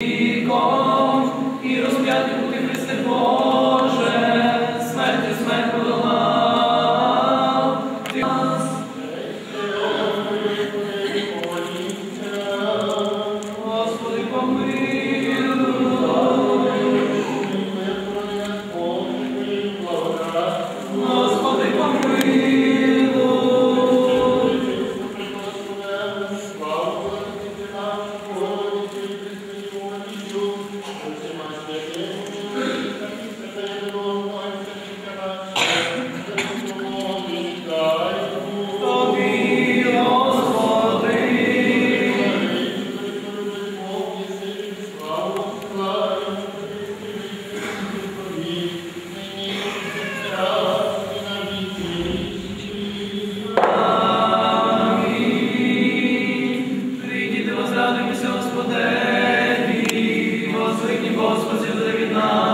God. Господи, від нас.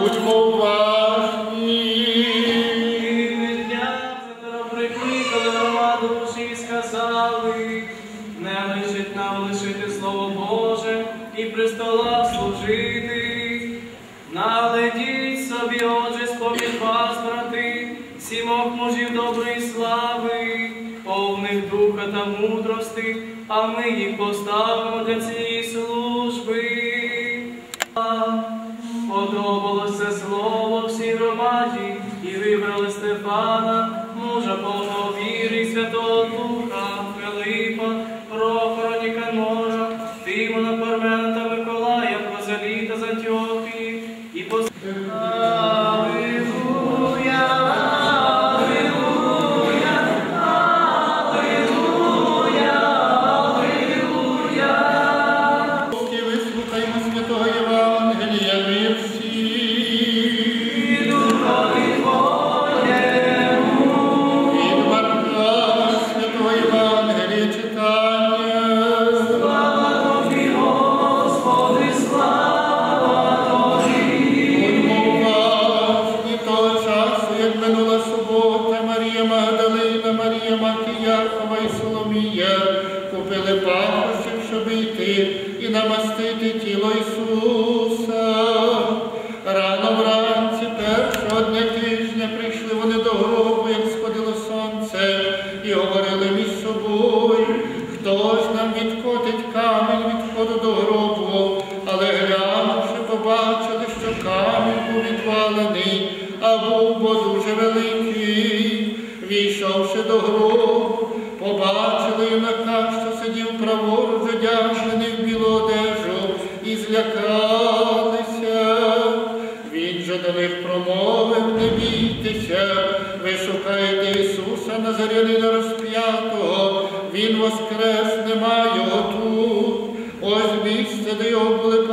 Будьмо уважні. Прикликали громаду душі сказали, не лишить нам лишити Слово Боже і престола служити. Наведіть собі, Отже, споміж вас, брати, сімох мужів доброї слави, повних духа та мудрости, а ми їх поставимо для цієї. боялися, Він же до них промовив, не бійтеся, ви шукаєте Ісуса Назарянина розп'ятого, Він воскрес, нема його тут, ось місце, де його були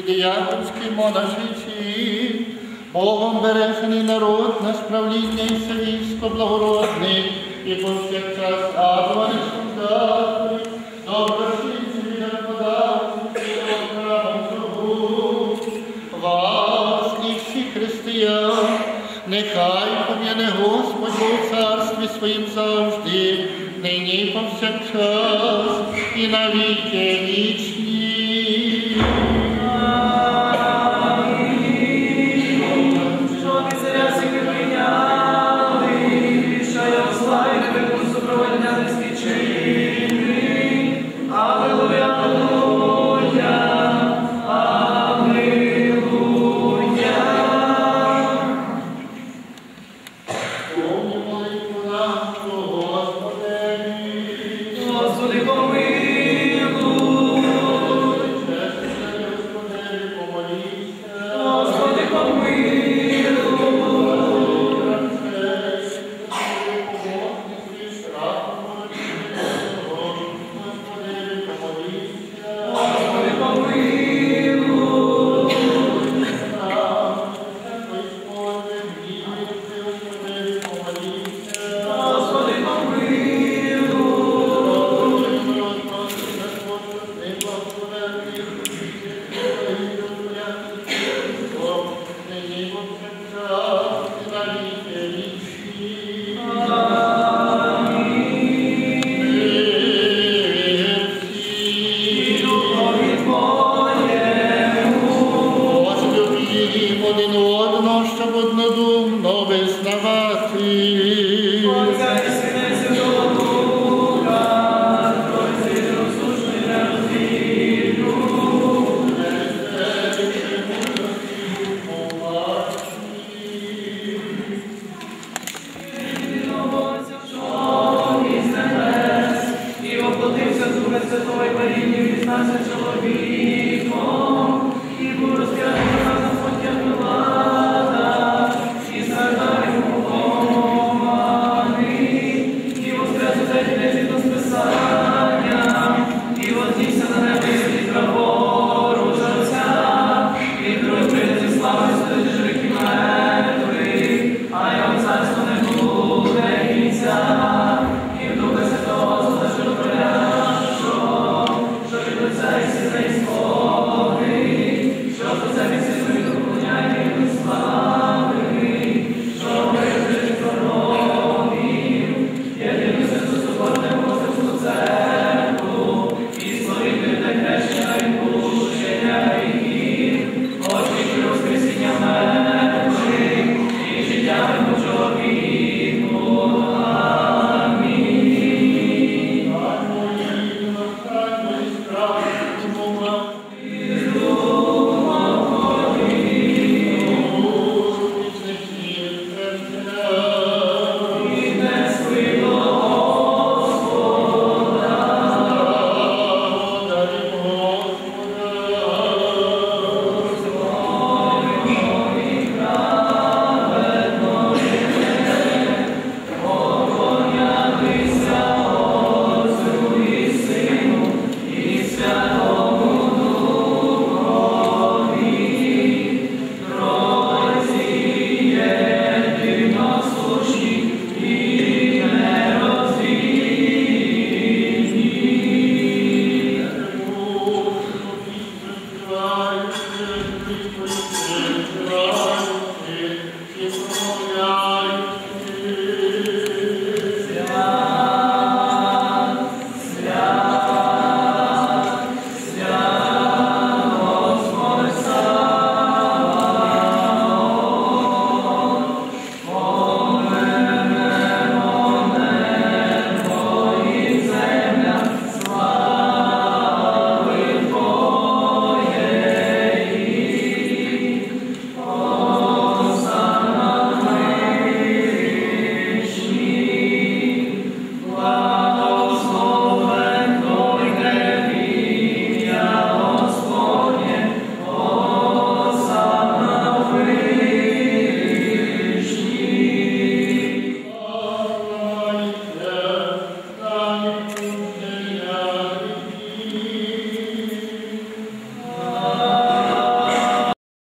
і дияконські монашичі, Богом бережений народ, наш правління і все військо благородний, і повсякчас радуваний солдати, доброчинці від подавці, окремо Богу. Вас і всіх християн, нехай пом'яне Господь у царстві своїм завжди, нині повсякчас, і навіки вічні.